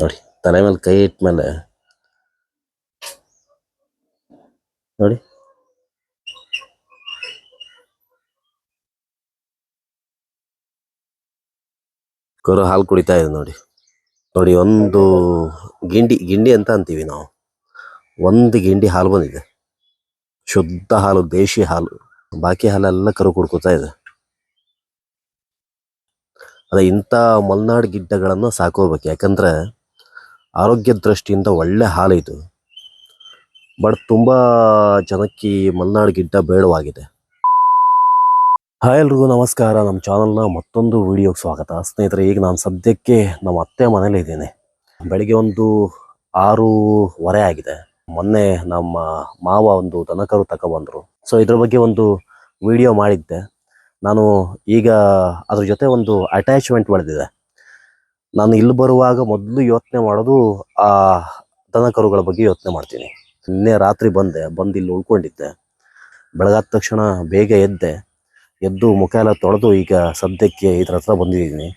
ನೋಡಿ, ತಲೆ ಮೇಲೆ ಕೈ ಇಟ್ಮೇಲೆ ನೋಡಿ. ಕರು ಹಾಲು ಕುಡಿತಾ ಇದೆ ನೋಡಿ. ನೋಡಿ, ಒಂದು ಗಿಂಡಿ ಗಿಂಡಿ ಅಂತ ಅಂತೀವಿ ನಾವು. ಒಂದು ಗಿಂಡಿ ಹಾಲು ಬಂದಿದೆ. ಶುದ್ಧ ಹಾಲು, ದೇಶಿ ಹಾಲು. ಬಾಕಿ ಹಾಲೆಲ್ಲ ಕರು ಕುಡ್ಕೋತಾ ಇದೆ. ಅದೇ ಇಂಥ ಮಲ್ನಾಡ್ ಗಿಡ್ಡಗಳನ್ನು ಸಾಕೋಬೇಕು. ಯಾಕಂದ್ರೆ ಆರೋಗ್ಯ ದೃಷ್ಟಿಯಿಂದ ಒಳ್ಳೆ ಹಾಲು ಇದು. ಬಟ್ ತುಂಬ ಜನಕ್ಕೆ ಈ ಮಲ್ನಾಡ್ ಗಿಡ್ಡ ಬೇಡವಾಗಿದೆ. ಹಾಯ್ ಎಲ್ರಿಗೂ ನಮಸ್ಕಾರ. ನಮ್ಮ ಚಾನಲ್ನ ಮತ್ತೊಂದು ವಿಡಿಯೋಗೆ ಸ್ವಾಗತ. ಸ್ನೇಹಿತರೆ, ಈಗ ನಾನು ಸದ್ಯಕ್ಕೆ ನಮ್ಮ ಅತ್ತೆ ಮನೇಲಿ ಇದ್ದೇನೆ. ಬೆಳಿಗ್ಗೆ ಒಂದು ಆರೂವರೆ ಆಗಿದೆ. ಮೊನ್ನೆ ನಮ್ಮ ಮಾವ ಒಂದು ದನಕರು ತಗೊಬಂದರು. ಸೊ ಇದ್ರ ಬಗ್ಗೆ ಒಂದು ವಿಡಿಯೋ ಮಾಡಿದ್ದೆ. ನಾನು ಈಗ ಅದ್ರ ಜೊತೆ ಒಂದು ಅಟ್ಯಾಚ್ಮೆಂಟ್ ಬೆಳೆದಿದೆ ನಾನು ಇಲ್ಲಿ ಬರುವಾಗ ಮೊದಲು ಯೋಚನೆ ಮಾಡೋದು ಆ ದನಕರುಗಳ ಬಗ್ಗೆ ಯೋಚನೆ ಮಾಡ್ತೀನಿ. ನಿನ್ನೆ ರಾತ್ರಿ ಬಂದೆ, ಬಂದು ಇಲ್ಲಿ ಉಳ್ಕೊಂಡಿದ್ದೆ. ಬೆಳಗಾದ ತಕ್ಷಣ ಬೇಗ ಎದ್ದೆ. ಎದ್ದು ಮುಖ ಎಲ್ಲ ತೊಳೆದು ಈಗ ಸದ್ಯಕ್ಕೆ ಇದ್ರ ಹತ್ರ ಬಂದಿದ್ದೀನಿ.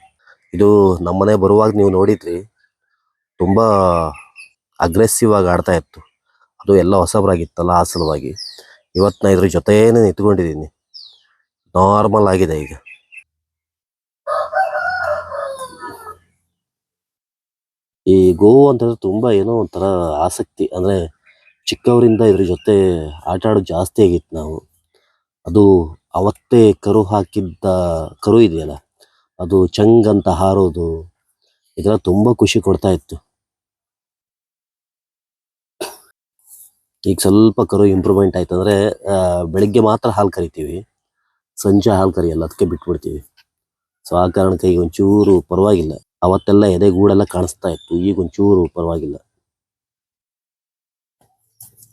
ಇದು ನಮ್ಮನೆ ಬರುವಾಗ ನೀವು ನೋಡಿದ್ರಿ, ತುಂಬ ಅಗ್ರೆಸಿವ್ ಆಗಿ ಆಡ್ತಾ ಇತ್ತು. ಅದು ಎಲ್ಲ ಹೊಸಬರಾಗಿತ್ತಲ್ಲ ಆ ಸಲುವಾಗಿ. ಇವತ್ತು ನಾ ಇದ್ರ ಜೊತೆನೇ ನಿಂತ್ಕೊಂಡಿದ್ದೀನಿ. ನಾರ್ಮಲ್ ಆಗಿದೆ ಈಗ. ಈ ಗೋವು ಅಂತಂದ್ರೆ ತುಂಬಾ ಏನೋ ಒಂಥರ ಆಸಕ್ತಿ. ಅಂದ್ರೆ ಚಿಕ್ಕವರಿಂದ ಇದ್ರ ಜೊತೆ ಆಟ ಆಡೋದು ಜಾಸ್ತಿ ಆಗಿತ್ತು ನಾವು. ಅದು ಅವತ್ತೇ ಕರು ಹಾಕಿದ್ದ ಕರು ಇದೆಯಲ್ಲ, ಅದು ಚಂಗ್ ಅಂತ ಹಾರೋದು, ಇದೆಲ್ಲ ತುಂಬಾ ಖುಷಿ ಕೊಡ್ತಾ ಇತ್ತು. ಈಗ ಸ್ವಲ್ಪ ಕರು ಇಂಪ್ರೂವ್ಮೆಂಟ್ ಆಯ್ತು ಅಂದ್ರೆ ಬೆಳಿಗ್ಗೆ ಮಾತ್ರ ಹಾಲು ಕರಿತೀವಿ. ಸಂಜೆ ಹಾಲು ಕರಿಯಲ್ಲ ಅದಕ್ಕೆ ಬಿಟ್ಬಿಡ್ತೀವಿ. ಸೊ ಆ ಕಾರಣಕ್ಕೆ ಈಗ ಒಂಚೂರು ಪರವಾಗಿಲ್ಲ. ಅವತ್ತೆಲ್ಲ ಎದೆ ಗೂಡೆಲ್ಲ ಕಾಣಿಸ್ತಾ ಇತ್ತು. ಈಗ ಒಂಚೂರು ಪರವಾಗಿಲ್ಲ.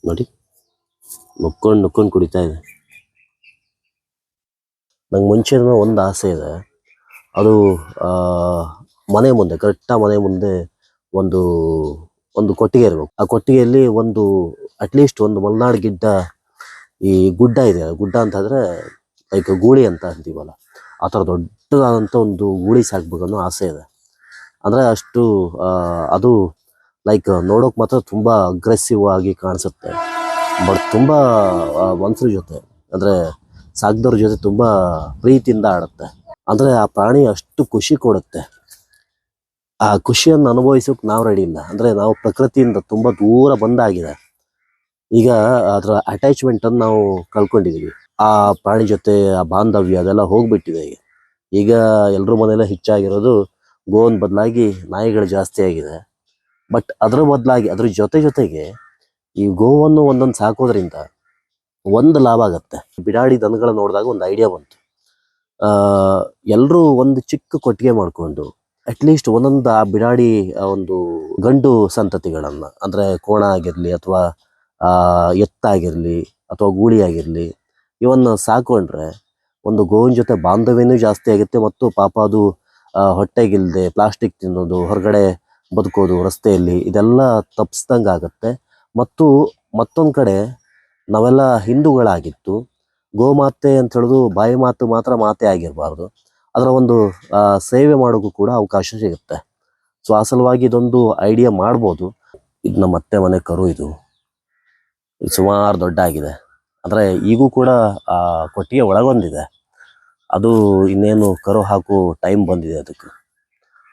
ನೋಡಿ ನುಕ್ಕೊಂಡು ನುಕ್ಕೊಂಡು ಕುಡಿತಾ ಇದೆ. ನಂಗೆ ಮುಂಚೆನೂ ಒಂದು ಆಸೆ ಇದೆ. ಅದು ಮನೆ ಮುಂದೆ ಕರೆಕ್ಟಾಗಿ ಮನೆ ಮುಂದೆ ಒಂದು ಒಂದು ಕೊಟ್ಟಿಗೆ ಇರಬೇಕು. ಆ ಕೊಟ್ಟಿಗೆಯಲ್ಲಿ ಒಂದು ಅಟ್ಲೀಸ್ಟ್ ಒಂದು ಮಲ್ನಾಡು ಗಿಡ್ಡ, ಈ ಗುಡ್ಡ ಇದೆ. ಗುಡ್ಡ ಅಂತಂದ್ರೆ ಲೈಕ್ ಗೂಳಿ ಅಂತ ಅಂತೀವಲ್ಲ. ಆ ಥರ ದೊಡ್ಡದಾದಂಥ ಒಂದು ಗೂಳಿ ಸಾಕ್ಬೇಕನ್ನೋ ಆಸೆ ಇದೆ. ಅಂದರೆ ಅಷ್ಟು ಅದು ಲೈಕ್ ನೋಡೋಕೆ ಮಾತ್ರ ತುಂಬ ಅಗ್ರೆಸಿವ್ ಆಗಿ ಕಾಣಿಸುತ್ತೆ. ಬಟ್ ತುಂಬ ಮನುಷ್ಯರ ಜೊತೆ, ಅಂದರೆ ಸಾಕ್ದವ್ರ ಜೊತೆ ತುಂಬ ಪ್ರೀತಿಯಿಂದ ಆಡುತ್ತೆ. ಅಂದರೆ ಆ ಪ್ರಾಣಿ ಅಷ್ಟು ಖುಷಿ ಕೊಡುತ್ತೆ. ಆ ಖುಷಿಯನ್ನು ಅನುಭವಿಸೋಕೆ ನಾವು ರೆಡಿ ಇಲ್ಲ ಅಂದರೆ ನಾವು ಪ್ರಕೃತಿಯಿಂದ ತುಂಬ ದೂರ ಬಂದಾಗಿದೆ. ಈಗ ಅದರ ಅಟ್ಯಾಚ್ಮೆಂಟನ್ನು ನಾವು ಕಳ್ಕೊಂಡಿದ್ದೀವಿ ಆ ಪ್ರಾಣಿ ಜೊತೆ, ಆ ಬಾಂಧವ್ಯ ಅದೆಲ್ಲ ಹೋಗ್ಬಿಟ್ಟಿದೆ ಈಗ. ಈಗ ಎಲ್ರ ಮನೆಯಲ್ಲೇ ಹೆಚ್ಚಾಗಿರೋದು ಗೋವನ್ ಬದಲಾಗಿ ನಾಯಿಗಳು ಜಾಸ್ತಿ ಆಗಿದೆ. ಬಟ್ ಅದರ ಬದಲಾಗಿ ಅದ್ರ ಜೊತೆ ಜೊತೆಗೆ ಈ ಗೋವನ್ನು ಒಂದೊಂದು ಸಾಕೋದ್ರಿಂದ ಒಂದು ಲಾಭ ಆಗತ್ತೆ. ಬಿಡಾಡಿ ದನಗಳ ನೋಡಿದಾಗ ಒಂದು ಐಡಿಯಾ ಬಂತು. ಎಲ್ಲರೂ ಒಂದು ಚಿಕ್ಕ ಕೊಟ್ಟಿಗೆ ಮಾಡಿಕೊಂಡು ಅಟ್ಲೀಸ್ಟ್ ಒಂದೊಂದು ಆ ಬಿಡಾಡಿ ಒಂದು ಗಂಡು ಸಂತತಿಗಳನ್ನು ಅಂದರೆ ಕೋಣ ಆಗಿರಲಿ ಅಥವಾ ಎತ್ತಾಗಿರ್ಲಿ ಅಥವಾ ಗೂಳಿ ಆಗಿರಲಿ ಇವನ್ನ ಸಾಕೊಂಡ್ರೆ ಒಂದು ಗೋವಿನ ಜೊತೆ ಬಾಂಧವ್ಯನೂ ಜಾಸ್ತಿ ಆಗುತ್ತೆ ಮತ್ತು ಪಾಪ ಅದು ಆ, ಹೊಟ್ಟೆಗಿಲ್ದೆ ಪ್ಲಾಸ್ಟಿಕ್ ತಿನ್ನೋದು ಹೊರಗಡೆ ಬದುಕೋದು ರಸ್ತೆಯಲ್ಲಿ ಇದೆಲ್ಲ ತಪ್ಪಿಸ್ದಂಗೆ ಆಗುತ್ತೆ ಮತ್ತು ಮತ್ತೊಂದು ಕಡೆ ನಾವೆಲ್ಲ ಹಿಂದೂಗಳಾಗಿತ್ತು ಗೋಮಾತೆ ಅಂತ ಹೇಳೋದು ಬಾಯಿ ಮಾತು ಮಾತ್ರ ಮಾತೆ ಆಗಿರಬಾರ್ದು. ಅದರ ಒಂದು ಸೇವೆ ಮಾಡೋಕ್ಕೂ ಕೂಡ ಅವಕಾಶ ಸಿಗುತ್ತೆ. ಸೊ ಆ ಇದೊಂದು ಐಡಿಯಾ ಮಾಡ್ಬೋದು. ಇದು ನಮ್ಮ ಅತ್ತೆ ಮನೆ ಕರು ಇದು. ಸುಮಾರು ದೊಡ್ಡ ಆಗಿದೆ ಅಂದರೆ ಈಗೂ ಕೂಡ ಕೊಟ್ಟಿಗೆ ಒಳಗೊಂದಿದೆ. ಅದು ಇನ್ನೇನು ಕರು ಹಾಕು ಟೈಮ್ ಬಂದಿದೆ ಅದಕ್ಕೆ.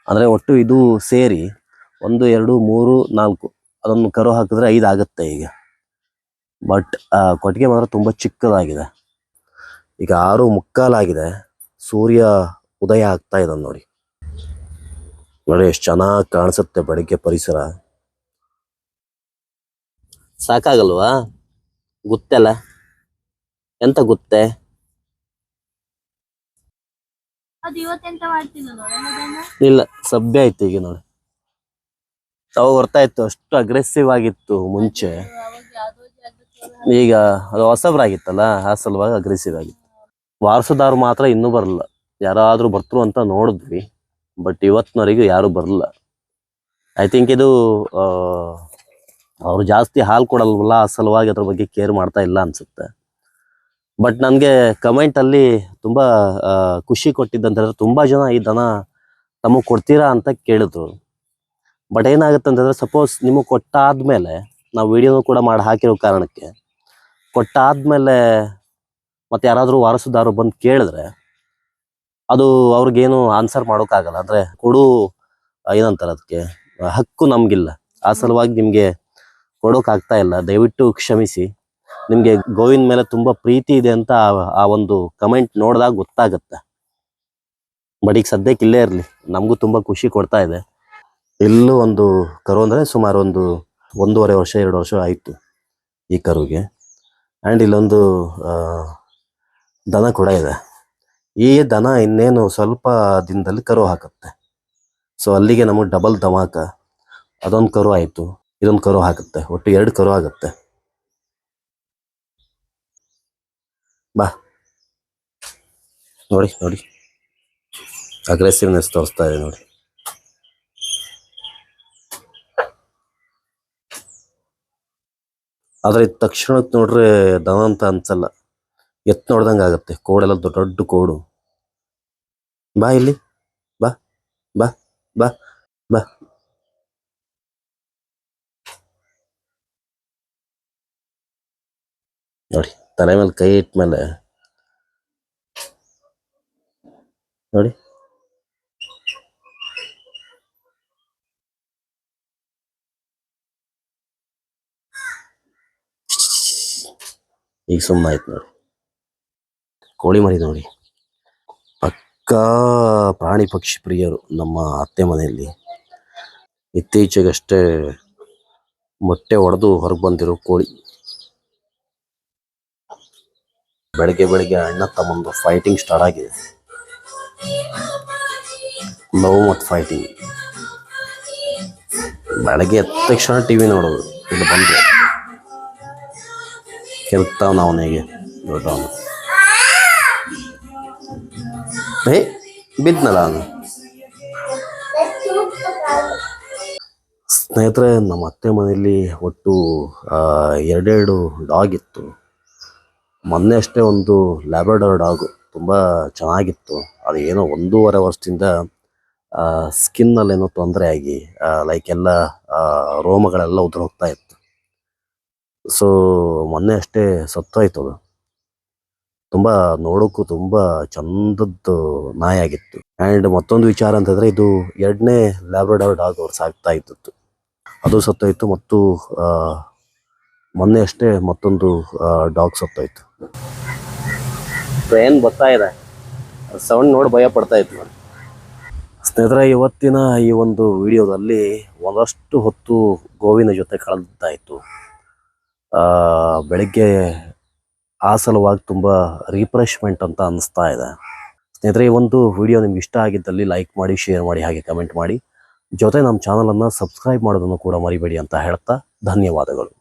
ಅಂದರೆ ಒಟ್ಟು ಇದು ಸೇರಿ ಒಂದು, ಎರಡು, ಮೂರು, ನಾಲ್ಕು. ಅದನ್ನು ಕರು ಹಾಕಿದ್ರೆ ಐದು ಆಗುತ್ತೆ ಈಗ. ಬಟ್ ಕೊಟ್ಟಿಗೆ ಮಾತ್ರ ತುಂಬ ಚಿಕ್ಕದಾಗಿದೆ. ಈಗ ಆರು ಮುಕ್ಕಾಲಾಗಿದೆ. ಸೂರ್ಯ ಉದಯ ಆಗ್ತಾ ಇದ್ದಾನೆ ನೋಡಿ. ನೋಡಿ, ಎಷ್ಟು ಚೆನ್ನಾಗಿ ಕಾಣಿಸುತ್ತೆ ಬೆಳಗ್ಗೆ ಪರಿಸರ. ಸಾಕಾಗಲ್ವಾ? ಗೊತ್ತಲ್ಲ? ಎಂತ ಗುತ್ತೆ ಅದು ಇವತ್ತೆಂತ ಮಾಡ್ತಿಲ್ಲ ನೋಡೋಣ ಅದನ್ನ ಇಲ್ಲ, ಸಭ್ಯ ಆಯ್ತು ಈಗ ನೋಡಿ. ತಾವು ಬರ್ತಾ ಇತ್ತು, ಅಷ್ಟು ಅಗ್ರೆಸಿವ್ ಆಗಿತ್ತು ಮುಂಚೆ. ಈಗ ಅದು ಹೊಸಬ್ರಾಗಿತ್ತಲ್ಲ ಆ ಸಲುವಾಗಿ ಅಗ್ರೆಸಿವ್ ಆಗಿತ್ತು. ವಾರಸದಾರು ಮಾತ್ರ ಇನ್ನೂ ಬರಲ್ಲ. ಯಾರಾದ್ರೂ ಬರ್ತರು ಅಂತ ನೋಡಿದ್ವಿ ಬಟ್ ಇವತ್ತಿನವರೆಗೂ ಯಾರು ಬರಲ್ಲ. ಐ ಥಿಂಕ್ ಇದು ಅವರು ಜಾಸ್ತಿ ಹಾಲು ಕೊಡಲ್ವಲ್ಲ, ಆ ಸಲುವಾಗಿ ಅದ್ರ ಬಗ್ಗೆ ಕೇರ್ ಮಾಡ್ತಾ ಇಲ್ಲ ಅನ್ಸುತ್ತೆ. ಬಟ್ ನನಗೆ ಕಮೆಂಟ್ ಅಲ್ಲಿ ತುಂಬಾ ಖುಷಿ ಕೊಟ್ಟಿದ್ದಂತಂದ್ರೆ ತುಂಬಾ ಜನ ಈ ದನ ತಮಗೆ ಕೊಡ್ತೀರಾ ಅಂತ ಕೇಳಿದ್ರು. ಬಟ್ ಏನಾಗುತ್ತೆ ಅಂತಂದ್ರೆ ಸಪೋಸ್ ನಿಮಗೆ ಕೊಟ್ಟಾದ್ಮೇಲೆ, ನಾವು ವಿಡಿಯೋನು ಕೂಡ ಮಾಡಿ, ಹಾಕಿರೋ ಕಾರಣಕ್ಕೆ ಕೊಟ್ಟಾದ್ಮೇಲೆ ಮತ್ತೆ ಯಾರಾದರೂ ವಾರಸುದಾರರು ಬಂದು ಕೇಳಿದ್ರೆ ಅದು ಅವ್ರಿಗೇನು ಆನ್ಸರ್ ಮಾಡೋಕ್ಕಾಗಲ್ಲ. ಅಂದ್ರೆ ಕೊಡು ಏನಂತಾರೆ ಅದಕ್ಕೆ ಹಕ್ಕು ನಮಗಿಲ್ಲ. ಆ ಸಲುವಾಗಿ ನಿಮ್ಗೆ ಕೊಡೋಕ್ಕಾಗ್ತಾ ಇಲ್ಲ. ದಯವಿಟ್ಟು ಕ್ಷಮಿಸಿ. ನಿಮ್ಗೆ ಗೋವಿನ ಮೇಲೆ ತುಂಬಾ ಪ್ರೀತಿ ಇದೆ ಅಂತ ಆ- ಒಂದು ಕಮೆಂಟ್ ನೋಡಿದಾಗ ಗೊತ್ತಾಗತ್ತೆ. ಬಟ್ ಈಗ ಸದ್ಯಕ್ಕೆ ಇಲ್ಲೇ ಇರಲಿ. ನಮಗೂ ತುಂಬಾ ಖುಷಿ ಕೊಡ್ತಾ ಇದೆ. ಎಲ್ಲೂ ಒಂದು ಕರು ಅಂದ್ರೆ ಸುಮಾರು ಒಂದು ಒಂದೂವರೆ ವರ್ಷ, ಎರಡು ವರ್ಷ ಆಯ್ತು ಈ ಕರುಗೆ. ಆ್ಯಂಡ್ ಇಲ್ಲೊಂದು ದನ ಕೂಡ ಇದೆ. ಈ ದನ ಇನ್ನೇನು ಸ್ವಲ್ಪ ದಿನದಲ್ಲಿ ಕರು ಹಾಕುತ್ತೆ. ಸೊ ಅಲ್ಲಿಗೆ ನಮಗೆ ಡಬಲ್ ಧಮಾಕ ಅದೊಂದು ಕರು ಆಯಿತು. ಇದೊಂದು ಕರು ಹಾಕುತ್ತೆ. ಒಟ್ಟು ಎರಡು ಕರು ಆಗುತ್ತೆ. ಬಾ. ನೋಡಿ ನೋಡಿ. ಅಗ್ರೆಸಿವ್ನೆಸ್ ತೋರಿಸ್ತಾ ಇದೆ ನೋಡಿ. ಆದ್ರೆ ತಕ್ಷಣಕ್ಕೆ ನೋಡ್ರೆ ದನ ಅಂತ ಅನ್ಸಲ್ಲ. ಎತ್ ನೋಡ್ದಂಗೆ ಆಗುತ್ತೆ. ಕೋಡೆಲ್ಲ ದೊಡ್ಡ ದೊಡ್ಡ ಕೋಡು. ಬಾ ಇಲ್ಲಿ. ಬಾ ಬಾ ಬಾ ಬಾ. ನೋಡಿ. ತಲೆ ಮೇಲೆ ಕೈ ಇಟ್ಮೇಲೆ ನೋಡಿ. ಈಗ ಸುಮ್ಮನೆ ಆಯ್ತು ನೋಡಿ. ಕೋಳಿ ಮರಿ ನೋಡಿ. ಪಕ್ಕಾ ಪ್ರಾಣಿ ಪಕ್ಷಿ ಪ್ರಿಯರು ನಮ್ಮ ಅತ್ತೆ ಮನೆಯಲ್ಲಿ. ಇತ್ತೀಚೆಗಷ್ಟೇ ಮೊಟ್ಟೆ ಒಡೆದು ಹೊರಗೆ ಬಂದಿರೋ ಕೋಳಿ. ಬೆಳಗ್ಗೆ ಬೆಳಗ್ಗೆ ಅಣ್ಣ ತಮ್ಮಂದು ಫೈಟಿಂಗ್ ಸ್ಟಾರ್ಟ್ ಆಗಿದೆ. ಲವ್ ಮತ್ತು ಫೈಟಿಂಗ್ ಬೆಳಗ್ಗೆ ಎದ್ದ ತಕ್ಷಣ ಟಿ ವಿ ನೋಡೋದು. ಇಲ್ಲಿ ಬಂದರೆ. ಕೆಲ್ತಾವನ ಅವನಿಗೆ ದೊಡ್ಡವನು. ಏ, ಬಿದ್ನಲ್ಲ ಅವನು? ಸ್ನೇಹಿತರೆ, ನಮ್ಮ ಅತ್ತೆ ಮನೆಯಲ್ಲಿ ಒಟ್ಟು ಎರಡೆರಡು ಡಾಗ್ ಇತ್ತು. ಮೊನ್ನೆ ಅಷ್ಟೇ ಒಂದು ಲ್ಯಾಬ್ರಡಾರ್ ಡಾಗು ತುಂಬ ಚೆನ್ನಾಗಿತ್ತು. ಅದು ಏನೋ ಒಂದೂವರೆ ವರ್ಷದಿಂದ ಸ್ಕಿನ್ನಲ್ಲೇನೋ ತೊಂದರೆ ಆಗಿ ಲೈಕ್ ಎಲ್ಲ ರೋಮಗಳೆಲ್ಲ ಉದುರು ಹೋಗ್ತಾ ಇತ್ತು. ಸೊ ಮೊನ್ನೆ ಅಷ್ಟೇ ಸತ್ತೋಯ್ತು ಅದು. ತುಂಬ ನೋಡೋಕ್ಕೂ ತುಂಬ ಚಂದದ್ದು ನಾಯಾಗಿತ್ತು ಆ್ಯಂಡ್ ಮತ್ತೊಂದು ವಿಚಾರ ಅಂತಂದರೆ ಇದು ಎರಡನೇ ಲ್ಯಾಬ್ರಡರ್ ಡಾಗ್ ಅವ್ರು ಸಾಕ್ತಾ ಇದ್ದದ್ದು. ಅದು ಸತ್ತೋಯ್ತು ಮತ್ತು ಮೊನ್ನೆ ಅಷ್ಟೇ ಮತ್ತೊಂದು ಡಾಗ್ ಸತ್ತೋಯ್ತು ಟ್ರೈನ್ ಬರ್ತಾ ಇದೆ? ಸೌಂಡ್ ನೋಡಿ ಭಯ ಪಡ್ತಾ ಇತ್ತು ಸ್ನೇಹಿತರೆ ಇವತ್ತಿನ ಈ ಒಂದು ವಿಡಿಯೋದಲ್ಲಿ ಒಂದಷ್ಟು ಹೊತ್ತು ಗೋವಿನ ಜೊತೆ ಕಳೆದಾಯಿತು ಬೆಳಿಗ್ಗೆ ಆ ಸಲುವಾಗಿ ತುಂಬ ರಿಫ್ರೆಶ್ಮೆಂಟ್ ಅಂತ ಅನಿಸ್ತಾ ಇದೆ. ಸ್ನೇಹಿತರೆ ಈ ಒಂದು ವಿಡಿಯೋ ನಿಮ್ಗೆ ಇಷ್ಟ ಆಗಿದ್ದಲ್ಲಿ ಲೈಕ್ ಮಾಡಿ ಶೇರ್ ಮಾಡಿ ಹಾಗೆ ಕಮೆಂಟ್ ಮಾಡಿ. ಜೊತೆ ನಮ್ಮ ಚಾನಲನ್ನು ಸಬ್ಸ್ಕ್ರೈಬ್ ಮಾಡೋದನ್ನು ಕೂಡ ಮರಿಬೇಡಿ ಅಂತ ಹೇಳ್ತಾ ಧನ್ಯವಾದಗಳು.